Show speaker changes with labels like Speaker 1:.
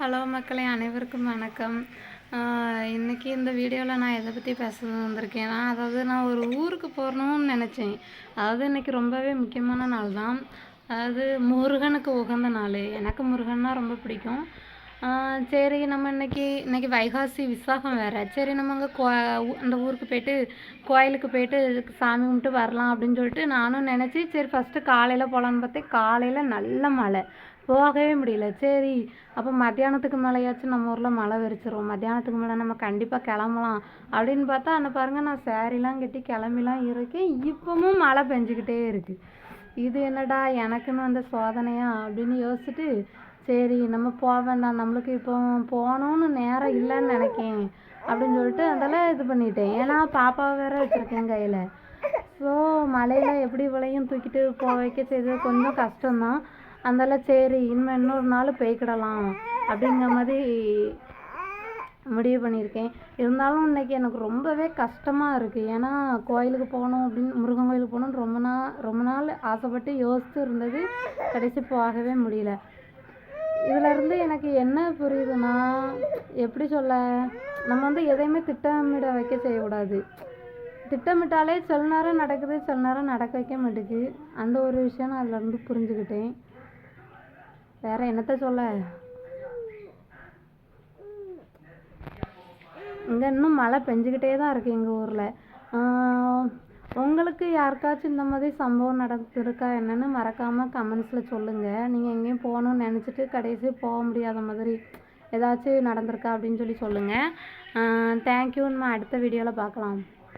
Speaker 1: Hello மக்களே அனைவருக்கும் வணக்கம். இன்றைக்கி இந்த வீடியோவில் நான் எதை பற்றி பேச வந்திருக்கேன்னா அதாவது நான் ஒரு ஊருக்கு போகணும்னு நினச்சேன். அதாவது இன்றைக்கி ரொம்பவே முக்கியமான நாள் தான். அதாவது முருகனுக்கு உகந்த நாள். எனக்கு முருகன்னா ரொம்ப பிடிக்கும். சரி நம்ம இன்றைக்கி இன்றைக்கி வைகாசி விசாகம் வேறு. சரி நம்ம அங்கே கோ அந்த ஊருக்கு போயிட்டு கோயிலுக்கு போயிட்டு சாமி கும்பிட்டு வரலாம் அப்படின்னு சொல்லிட்டு நானும் நினச்சி சரி ஃபஸ்ட்டு காலையில் போகலான்னு பார்த்தேன். காலையில் நல்ல மழை. போகவே முடியல. சரி அப்போ மத்தியானத்துக்கு மேலேயாச்சும் நம்ம ஊரில் மழை வெறிச்சிரும் மத்தியானத்துக்கு மேலே நம்ம கண்டிப்பாக கிளம்பலாம். அப்படின்னு பார்த்தா அந்த பாருங்கள் நான் சேரீலாம் கட்டி கிளம்பிலாம் இருக்கேன். இப்போவும் மழை பெஞ்சிக்கிட்டே இருக்குது இது என்னடா எனக்குன்னு வந்த சோதனையா? அப்படின்னு யோசிச்சுட்டு சரி நம்ம போக வேண்டாம். நம்மளுக்கு இப்போ போகணும்னு நேரம் இல்லைன்னு நினைக்கேன். அப்படின்னு சொல்லிட்டு அதெல்லாம் இது பண்ணிட்டேன். ஏன்னா பாப்பாவை வேற வச்சுருக்கேன் கையில். ஸோ மழையில் எப்படி விளையும் தூக்கிட்டு போக வைக்க செய்தது கொஞ்சம் கஷ்டம்தான். அதனால சரி இனிமேல் இன்னொரு நாள் போய்க்கிடலாம் அப்படிங்கிற மாதிரி முடிவு பண்ணியிருக்கேன். இருந்தாலும் இன்னைக்கு எனக்கு ரொம்பவே கஷ்டமாக இருக்குது ஏன்னா கோயிலுக்கு போகணும் அப்படின்னு முருகன் கோயிலுக்கு போகணும்னு ரொம்ப நாள் ரொம்ப நாள் ஆசைப்பட்டு யோசித்து இருந்தது. கடைசி போகவே முடியல. இதுலருந்து எனக்கு என்ன புரியுதுன்னா எப்படி சொல்ல நம்ம வந்து எதையுமே திட்டமிட வைக்க செய்யக்கூடாது. திட்டமிட்டாலே சில நேரம் நடக்குது சில நேரம் நடக்க வைக்க மாட்டேங்குது அந்த ஒரு விஷயம் நான் அதுல இருந்து புரிஞ்சுக்கிட்டேன். வேற என்னத்த சொல்ல? இங்க இன்னும் மழை பெஞ்சுக்கிட்டே தான் இருக்கு எங்க ஊர்ல. உங்களுக்கு யாருக்காச்சும் இந்த மாதிரி சம்பவம் நடந்திருக்கா என்னன்னு மறக்காம கமெண்ட்ஸ்ல சொல்லுங்க. நீங்க எங்கேயும் போகணும்னு நினைச்சிட்டு கடைசி போக முடியாத மாதிரி ஏதாச்சும் நடந்திருக்கா அப்படின்னு சொல்லி சொல்லுங்க. தேங்க்யூ நம்ம அடுத்த வீடியோவில் பார்க்கலாம்.